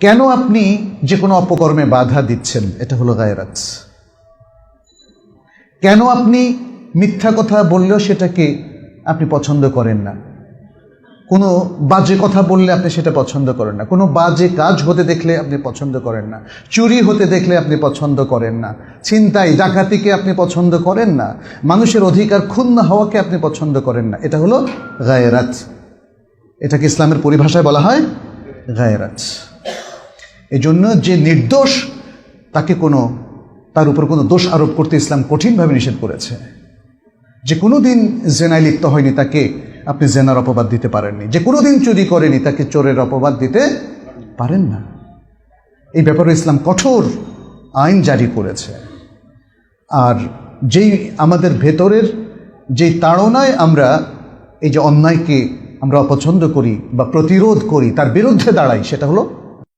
কেন আপনি যে কোনো অপকর্মে বাধা দিচ্ছেন? এটা হলো গায়রাত কেন আপনি মিথ্যা কথা বললেও সেটাকে আপনি পছন্দ করেন না? কোনো বাজে কথা বললে আপনি সেটা পছন্দ করেন না। কোনো বাজে কাজ হতে দেখলে আপনি পছন্দ করেন না। চুরি হতে দেখলে আপনি পছন্দ করেন না। ছিনতাই, ডাকাতিকে আপনি পছন্দ করেন না। মানুষের অধিকার ক্ষুণ্ণ হওয়াকে আপনি পছন্দ করেন না। এটা হলো গায়েরাত এটাকে ইসলামের পরিভাষায় বলা হয় গায়েরাত এই জন্য যে নির্দোষ তাকে কোনো, তার উপর কোনো দোষ আরোপ করতে ইসলাম কঠিনভাবে নিষেধ করেছে। যে কোনো দিন জেনায় লিপ্ত হয়নি তাকে আপনি জেনার অপবাদ দিতে পারেননি। যে কোনো দিন চুরি করেনি তাকে চোরের অপবাদ দিতে পারেন না। এই ব্যাপারে ইসলাম কঠোর আইন জারি করেছে। আর যেই আমাদের ভেতরের যেই তাড়নায় আমরা এই যে অন্যায়কে আমরা অপছন্দ করি বা প্রতিরোধ করি, তার বিরুদ্ধে দাঁড়াই, সেটা হলো